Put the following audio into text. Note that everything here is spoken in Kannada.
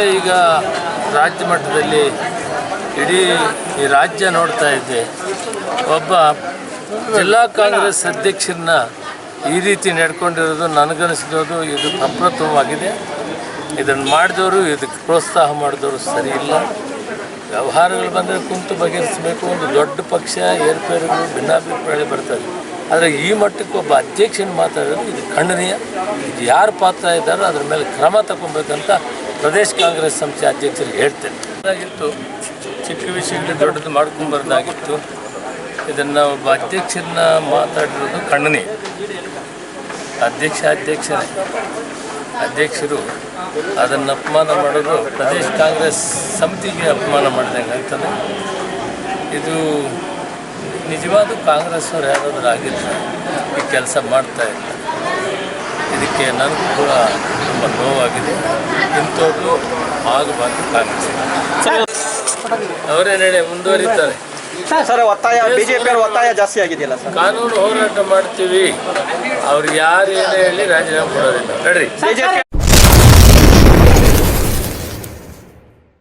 ಈಗ ರಾಜ್ಯ ಮಟ್ಟದಲ್ಲಿ ಇಡೀ ಈ ರಾಜ್ಯ ನೋಡ್ತಾ ಇದ್ದೆ ಒಬ್ಬ ಜಿಲ್ಲಾ ಕಾಂಗ್ರೆಸ್ ಅಧ್ಯಕ್ಷರನ್ನ ಈ ರೀತಿ ನಡ್ಕೊಂಡಿರೋದು ನನಗನಿಸಿರೋದು ಇದು ಅಪ್ರತಮವಾಗಿದೆ ಇದನ್ನು ಮಾಡಿದವರು, ಇದಕ್ಕೆ ಪ್ರೋತ್ಸಾಹ ಮಾಡಿದವರು ಸರಿ ಇಲ್ಲ. ವ್ಯವಹಾರಗಳು ಬಂದರೆ ಕುಂತು ಬಗೆಹರಿಸಬೇಕು. ಒಂದು ದೊಡ್ಡ ಪಕ್ಷ, ಏರ್ಪೇರುಗಳು ಭಿನ್ನಾಭಿಪ್ರಾಯ ಬರ್ತದೆ ಆದರೆ ಈ ಮಟ್ಟಕ್ಕೆ ಒಬ್ಬ ಅಧ್ಯಕ್ಷನ ಮಾತಾಡೋದು ಇದು ಖಂಡನೀಯ. ಯಾರು ಪಾತ್ರ ಇದ್ದಾರೋ ಅದ್ರ ಮೇಲೆ ಕ್ರಮ ತಗೊಬೇಕಂತ ಪ್ರದೇಶ ಕಾಂಗ್ರೆಸ್ ಸಂಸ್ಥೆ ಅಧ್ಯಕ್ಷರಿಗೆ ಹೇಳ್ತೇನೆ. ಅದಾಗಿತ್ತು ಚಿಕ್ಕ ವಿಷಯಗಳು ದೊಡ್ಡದು ಮಾಡ್ಕೊಂಬರ್ದಾಗಿತ್ತು ಇದನ್ನು ಒಬ್ಬ ಅಧ್ಯಕ್ಷರನ್ನ ಮಾತಾಡಿರೋದು ಕಣ್ಣನಿ. ಅಧ್ಯಕ್ಷ ಅಧ್ಯಕ್ಷರೇ ಅಧ್ಯಕ್ಷರು ಅದನ್ನು ಅಪಮಾನ ಮಾಡೋದು ಪ್ರದೇಶ ಕಾಂಗ್ರೆಸ್ ಸಮಿತಿಗೆ ಅಪಮಾನ ಮಾಡಿದಂಗೆ ಅಂತಂದರೆ ಇದು ನಿಜವಾದ ಕಾಂಗ್ರೆಸ್ ಅವ್ರು ಯಾರಾದರೂ ಆಗಿಲ್ಲ ಈ ಕೆಲಸ ಮಾಡ್ತಾ ಇಲ್ಲ. ಇದಕ್ಕೆ ನನಗೂ ಕೂಡ ತುಂಬ ನೋವಾಗಿದೆ. ಇಂಥವ್ರು ಆಗಬಾರ್ದು ಕಾಂಗ್ರೆಸ್ ಅವರೇ ನಡೆ ಮುಂದುವರಿತಾರೆ. ಸರ್ ಒತ್ತಾಯ ಬಿಜೆಪಿ ಒತ್ತಾಯ ಜಾಸ್ತಿ ಆಗಿದೆಯಲ್ಲ ಸರ್? ಕಾನೂನು ಹೋರಾಟ ಮಾಡ್ತೀವಿ. ಅವ್ರು ಯಾರು ಏನೇ ಹೇಳಿ ರಾಜೀನಾಮೆ ಕೊಡೋದಿಲ್ಲ. ನಡ್ರಿ.